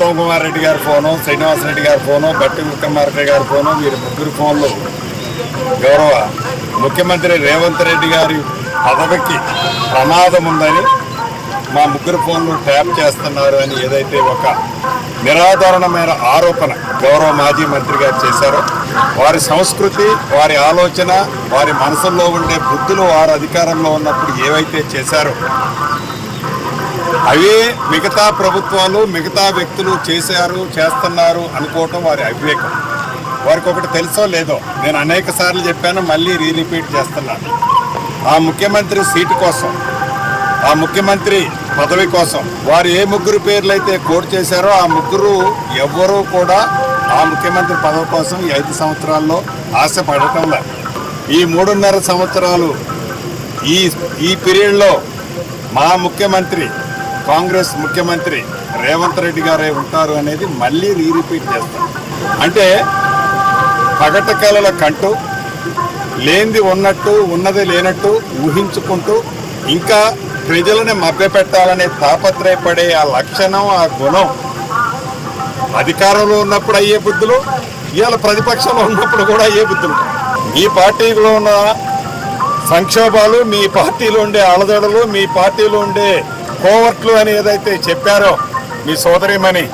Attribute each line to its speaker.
Speaker 1: ఉత్తమ్ కుమార్ రెడ్డి గారి ఫోను శ్రీనివాసరెడ్డి గారి ఫోను బట్టి విక్రమార్క గారి ఫోను వీరి ముగ్గురు ఫోన్లు. గౌరవ ముఖ్యమంత్రి రేవంత్ రెడ్డి గారి పదవికి ప్రమాదం ఉందని మా ముగ్గురు ఫోన్లు ట్యాప్ చేస్తున్నారు అని ఏదైతే ఒక నిరాధారణమైన ఆరోపణ గౌరవ మాజీ మంత్రి గారు చేశారో వారి సంస్కృతి వారి ఆలోచన వారి మనసుల్లో ఉండే బుద్ధులు వారు అధికారంలో ఉన్నప్పుడు ఏవైతే చేశారో అవే మిగతా ప్రభుత్వాలు మిగతా వ్యక్తులు చేశారు చేస్తున్నారు అనుకోవటం వారి అవివేకం. వారికి ఒకటి తెలుసో లేదో నేను అనేక సార్లు చెప్పాను మళ్ళీ రీరిపీట్ చేస్తున్నాను. ఆ ముఖ్యమంత్రి సీటు కోసం ఆ ముఖ్యమంత్రి పదవి కోసం వారు ఏ ముగ్గురు పేర్లు అయితే కోట్ చేశారో ఆ ముగ్గురు ఎవ్వరూ కూడా ఆ ముఖ్యమంత్రి పదవి కోసం ఈ ఐదు సంవత్సరాల్లో ఆశపడటం లేదు. ఈ మూడున్నర సంవత్సరాలు ఈ ఈ పీరియడ్లో మా ముఖ్యమంత్రి కాంగ్రెస్ ముఖ్యమంత్రి రేవంత్ రెడ్డి గారే ఉంటారు అనేది మళ్ళీ రీరిపీట్ చేస్తాం అంటే పగట కళల కంటూ లేనిది ఉన్నట్టు ఉన్నది లేనట్టు ఊహించుకుంటూ ఇంకా ప్రజలను మభ్యపెట్టాలనే తాపత్రయపడే ఆ లక్షణం ఆ గుణం అధికారంలో ఉన్నప్పుడు అయ్యే బుద్ధులు ఇవాళ ప్రతిపక్షంలో ఉన్నప్పుడు కూడా అయ్యే బుద్ధులు. మీ పార్టీలో ఉన్న సంక్షోభాలు మీ పార్టీలో ఉండే అలదడలు మీ పార్టీలో ఉండే కోవర్ట్లు అని ఏదైతే చెప్పారో మీ సోదరిమని